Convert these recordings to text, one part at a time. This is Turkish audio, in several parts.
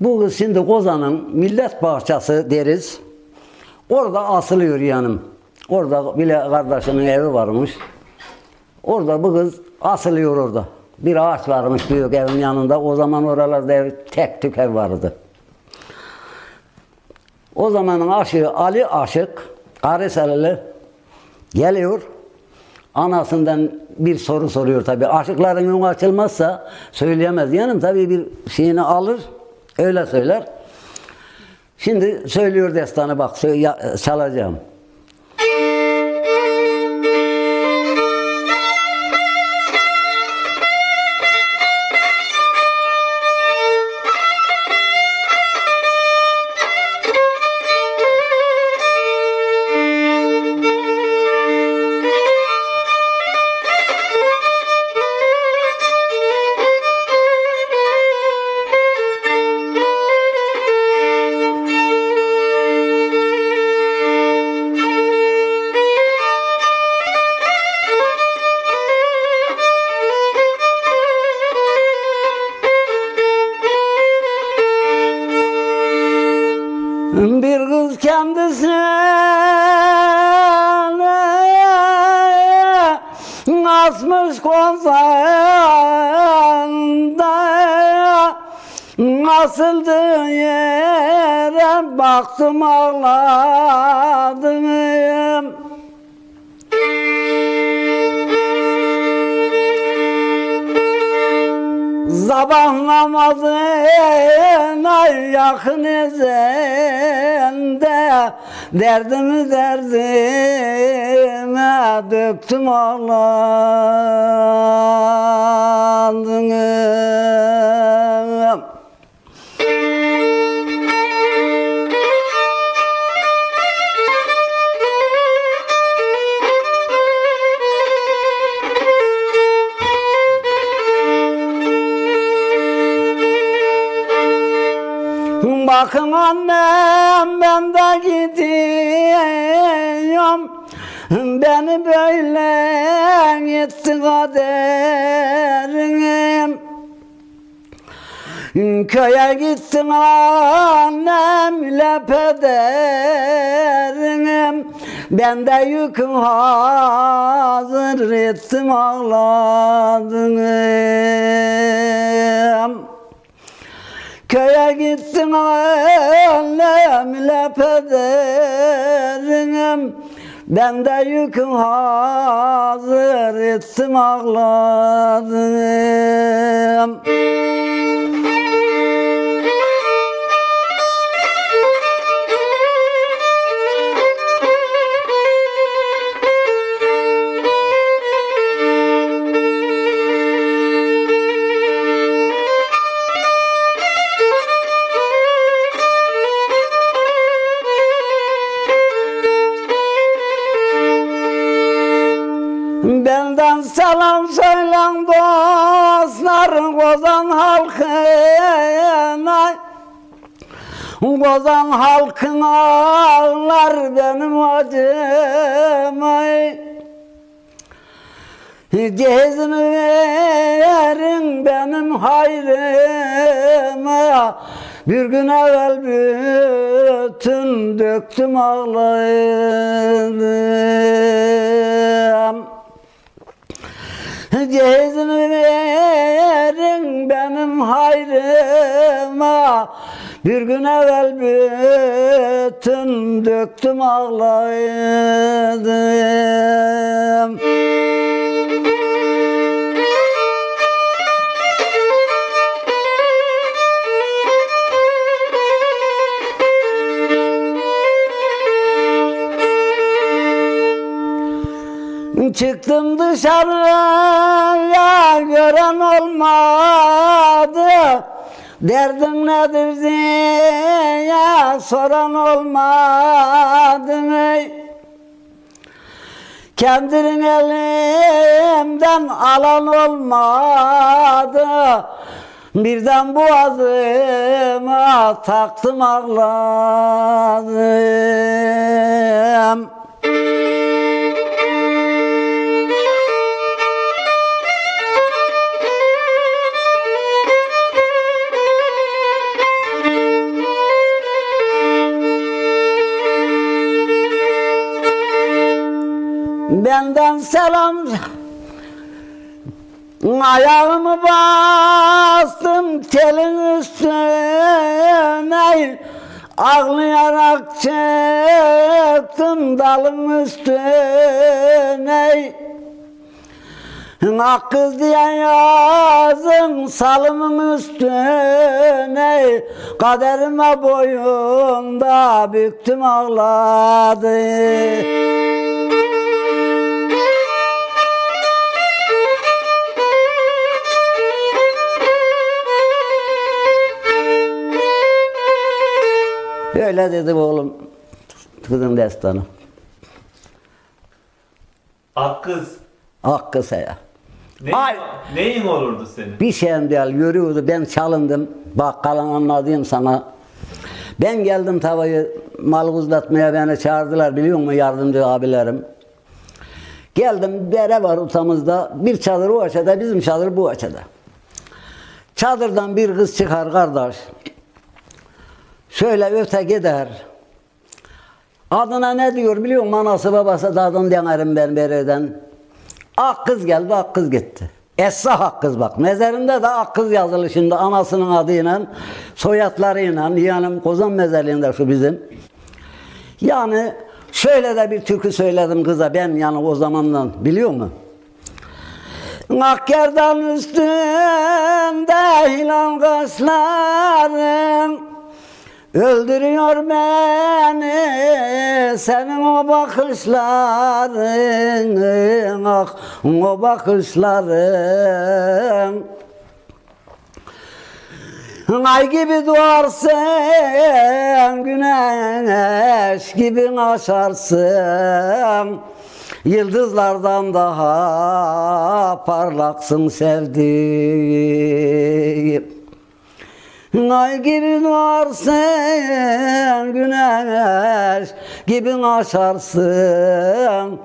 Bu kız şimdi Kozan'ın millet bahçesi deriz. Orada asılıyor yanım. Orada bile kardeşimin evi varmış. Orada bu kız asılıyor orada. Bir ağaç varmış büyük evin yanında. O zaman oralarda ev, tek tük ev vardı. O zamanın aşığı Ali Aşık, Kariselili geliyor. Anasından bir soru soruyor tabi. Aşıkların yolu açılmazsa söyleyemez. Yanım tabi bir şeyini alır. Öyle söyler. Şimdi söylüyor destanı bak çalacağım. Asmış kozanda Asıldığı yere baktım ağladım. Sabah namazına yakın ezende Derdimi derdime döktüm ağladım Bakın annem ben de gidiyorum. Beni böyle gitti kaderim. Köye gittim annemle pederim Ben de yüküm hazır ettim ağladım Köye gittim annemle pederim. Ben de yüküm hazır ettim ağladım Kozan halkın ağlar benim acıma Cehizimi verin benim hayrıma Bir gün evvel bütün döktüm ağladım Cehizimi verin benim hayrıma Bir gün evvel bütün döktüm ağladım Çıktım dışarıya gören olmadı Derdin nedir diye soran olmadı Kendini elimden alan olmadı. Birden boğazıma taktım ağladım benden selam. Ayağımı bastım telin üstüne. Ağlayarak çıktım dalın üstüne. Ak kız diye yazın salımın üstüne. Kaderime boyunda büktüm ağladı Öyle dedi oğlum kızın destanı. Ak kız. Ak kız ya. Neyin, Ay. neyin olurdu senin? Bir şeyim değil yürüyordu ben çalındım. Bak kalan anladığım sana. Ben geldim tavayı mal uzatmaya beni çağırdılar biliyor musun yardımcı abilerim. Geldim dere var utamızda bir çadır o açıda bizim çadır bu açıda. Çadırdan bir kız çıkar kardeş. Şöyle öte gider. Adına ne diyor biliyor musun? Anası babası da adını denerim ben bereden. Ak kız geldi, ak kız gitti. Esra ak kız bak. Mezarında da ak kız yazılı şimdi anasının adıyla, soyadlarıyla, yani Kozan mezarlığında şu bizim. Yani şöyle de bir türkü söyledim kıza ben yani o zamandan biliyor musun? Akkerdan üstünde ilan kaşların Öldürüyor beni senin o bakışların Ah o bakışların Ay gibi doğarsın, güneş gibi açarsın. Yıldızlardan daha parlaksın sevdiğim. Ay gibi doğarsın, güneş gibi açarsın.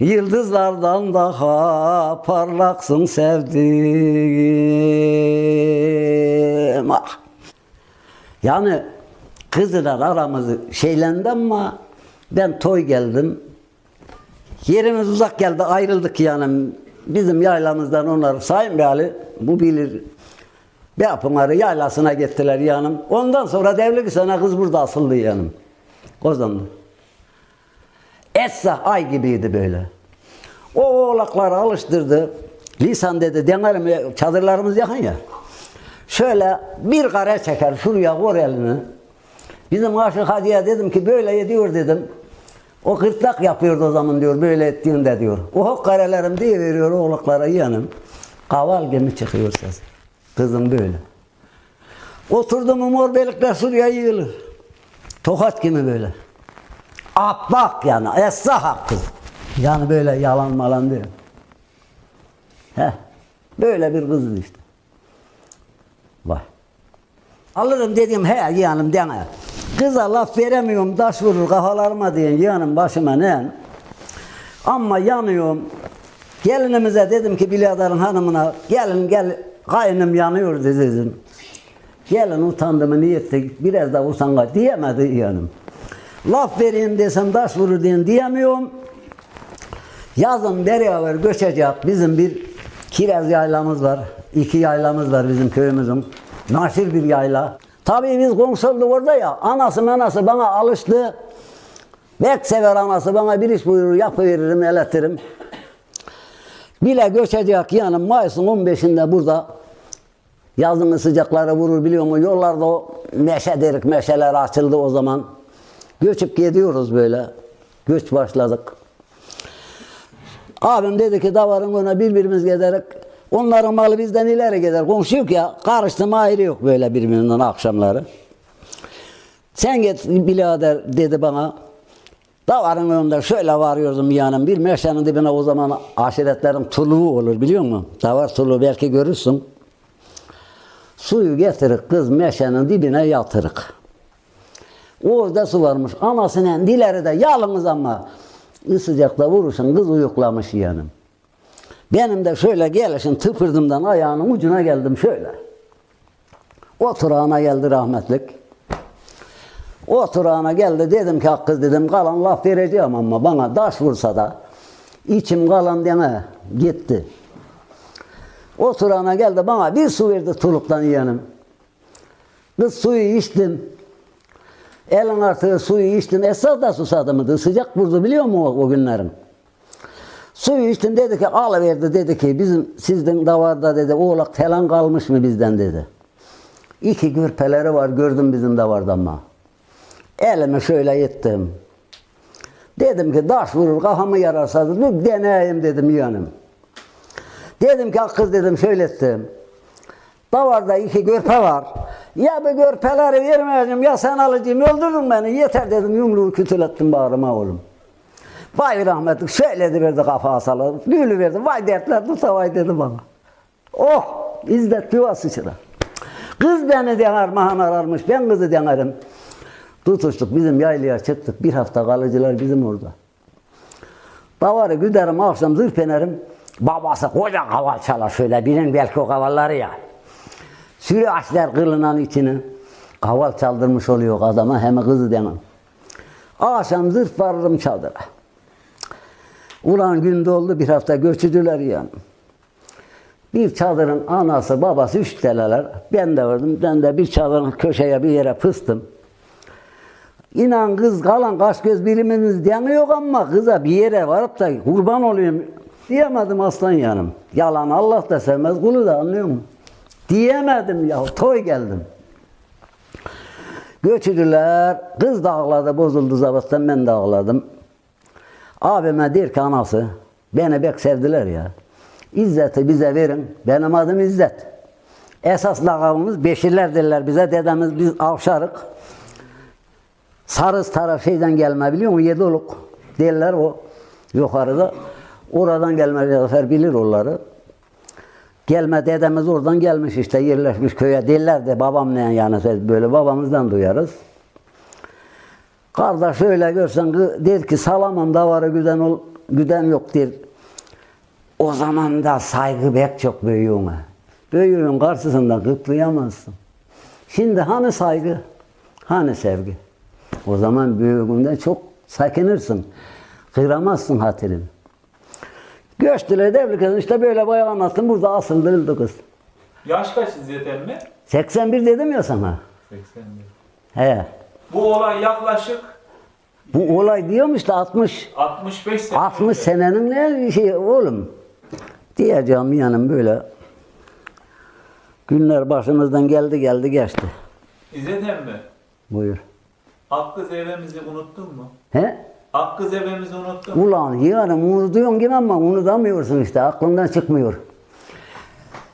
Yıldızlardan daha parlaksın sevdiğim. Ah. Yani kızlar aramızı şeylendi ama ben toy geldim. Yerimiz uzak geldi ayrıldık yani. Bizim yaylamızdan onlar Sayın Beyali bu bilir. Yapınarı yaylasına gittiler yanım. Ondan sonra devlik sana kız burada asıldı yanım. Kozanlı. Esra ay gibiydi böyle. O oğlakları alıştırdı. Lisan dedi denerim çadırlarımız yakın ya. Şöyle bir kare çeker şuraya vur elini. Bizim Aşık Hacı'ya dedim ki böyle ediyor dedim. O gırtlak yapıyordu o zaman diyor böyle ettiğinde diyor. O karelerim diye veriyor oğlaklara yanım. Kaval gibi çıkıyor ses. Kızım böyle. Oturdu mu mor belikler şuraya yığılır. Tokat gibi böyle. Aplak yani. Esra hakkı. Yani böyle yalan malan değil. Heh. Böyle bir kızdı işte. Vay. Alırım dedim he yeğenim dene. Kıza laf veremiyorum taş vurur kafalarıma diyen yeğenim başıma ne? Ama yanıyorum. Gelinimize dedim ki biraderin hanımına gelin gel kaynım yanıyor dedim. Gelin utandı mı niyetti biraz da utanga diyemedi yeğenim. Laf vereyim desem taş vurur diyen diyemiyorum. Yazın beraber göçecek bizim bir kiraz yaylamız var. İki yaylamız var bizim köyümüzün. Naşir bir yayla. Tabii biz komşulduk orada ya. Anası manası bana alıştı. Bek sever anası bana bir iş buyurur yapıveririm, eletirim. Bile göçecek yani Mayıs'ın 15'inde burada yazın sıcakları vurur biliyor musun? Yollarda o meşe derik meşeler açıldı o zaman. Göçüp gidiyoruz böyle. Göç başladık. Abim dedi ki davarın önüne birbirimiz giderek onların malı bizden ileri gider. Komşu yok ya karıştım ayrı yok böyle birbirinden akşamları. Sen git birader dedi bana. Davarın önünde şöyle varıyordum yanım. Bir meşenin dibine o zaman aşiretlerin tuluğu olur biliyor musun? Davar tuluğu belki görürsün. Suyu getirik kız meşenin dibine yatırık. Orada su varmış. Anasının dileri de yalnız ama sıcakta vuruşun kız uyuklamış yanım. Benim de şöyle gelişim tıpırdımdan ayağının ucuna geldim şöyle. Oturağına geldi rahmetlik. Oturağına geldi dedim ki kız dedim kalan laf vereceğim ama bana taş vursa da İçim kalan dene gitti. Oturana geldi bana bir su verdi tuluktan yiyenim. Kız suyu içtim. Elin artığı suyu içtim. Esas da susadımdı. Sıcak vurdu biliyor musun o, o günlerin? Suyu içtim dedi ki alıverdi dedi ki bizim sizden davarda dedi oğlak falan kalmış mı bizden dedi. İki gürpeleri var gördüm bizim davarda ama. Elimi şöyle yettim. Dedim ki taş vurur kafamı yararsa dedim, bir deneyeyim dedim yanım. Dedim ki "Ah kız dedim şöyle ettim. Davarda iki görpe var. Ya bu görpeleri vermeyeceğim ya sen alıcıyım öldürün beni. Yeter dedim yumruğu kütülettim bağrıma oğlum. Vay rahmetlik şöyle verdi kafa salladı. Gülü verdi. Vay dertler tutavay dedi bana. Oh İzzet yuva sıçra. Kız beni dener mahan ararmış. Ben kızı denerim. Tutuştuk bizim yaylaya çıktık. Bir hafta kalıcılar bizim orada. Davarı güderim akşam zırh inerim. Babası koca kaval çalar şöyle bilin belki o kavalları ya. Sürü açlar kılınan içini. Kaval çaldırmış oluyor adama hem kızı denem. Akşam zırh varırım çadıra. Ulan gün doldu bir hafta göçüdüler yani. Bir çadırın anası babası üç teleler. Ben de vardım. Ben de bir çadırın köşeye bir yere pıstım. İnan kız kalan kaş göz birimimiz demiyor ama kıza bir yere varıp da kurban olayım diyemedim aslan yanım. Yalan Allah da sevmez kulu da anlıyor musun? Diyemedim ya toy geldim. Göçüdüler. Kız da ağladı bozuldu zabattan ben de ağladım. Abime der ki anası beni pek sevdiler ya. İzzet'i bize verin. Benim adım İzzet. Esas lakabımız Beşirler derler bize. Dedemiz biz avşarık. Sarız taraf şeyden gelme biliyor musun? Yedoluk derler o yukarıda. Oradan gelme Zafer bilir onları. Gelme dedemiz oradan gelmiş işte yerleşmiş köye derler de babamla yani böyle babamızdan duyarız. Kardeş öyle görsen der ki salamam davarı güden ol, güden yok der. O zaman da saygı pek çok büyüğüne. Büyüğün karşısında kıplayamazsın. Şimdi hani saygı, hani sevgi? O zaman büyüğünden çok sakinirsin. Kıramazsın hatırını. Göçtüler devlet işte böyle bayağı anlattım. Burada asıldırıldı kız. Yaş kaç İzzet emmi? 81 dedim ya sana. 81. He. Bu olay yaklaşık Bu olay diyorum işte 60 65 sene 60 önce. senenin ne şey oğlum. Diyeceğim yanım böyle. Günler başımızdan geldi geldi geçti. İzzet emmi, Buyur. Hakkı evimizi unuttun mu? He? Hakkı evimizi unuttun mu? Ulan yarım unutuyorsun gibi ama unutamıyorsun işte aklından çıkmıyor.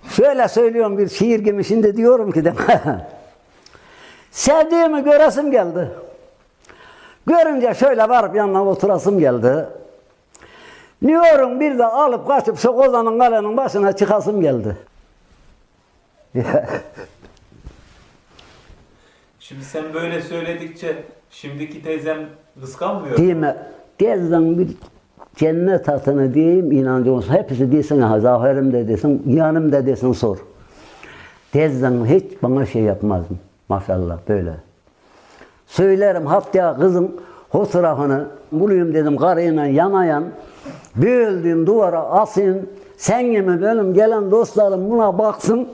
Şöyle söylüyorum bir şiir gibi şimdi diyorum ki de Sevdiğimi göresim geldi. Görünce şöyle varıp yanına oturasım geldi. Diyorum bir de alıp kaçıp şu kozanın kalenin başına çıkasım geldi. Şimdi sen böyle söyledikçe şimdiki teyzem kıskanmıyor. Değil mi? Gezden bir cennet atını diyeyim inancı olsun. Hepsi desin ha zahirim de desin, yanım da desin sor. Tezden hiç bana şey yapmazdım. Maşallah böyle. Söylerim hatta kızın fotoğrafını bulayım dedim karıyla yanayan. Böldüğüm duvara asayım. Sen gibi benim gelen dostlarım buna baksın.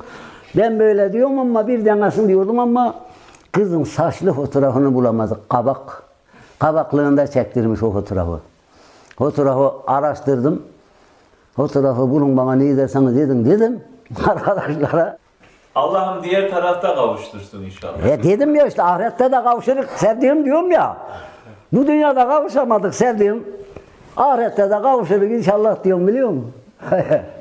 Ben böyle diyorum ama bir demesin diyordum ama kızın saçlı fotoğrafını bulamadık. Kabak. Kabaklığında çektirmiş o fotoğrafı. Fotoğrafı araştırdım. Fotoğrafı bulun bana ne derseniz dedim dedim arkadaşlara. Allah'ım diğer tarafta kavuştursun inşallah. E dedim ya işte ahirette de kavuşuruz. Sevdiğim diyorum ya. Bu dünyada kavuşamadık sevdiğim. Ahirette de kavuşuruz inşallah diyorum biliyor musun?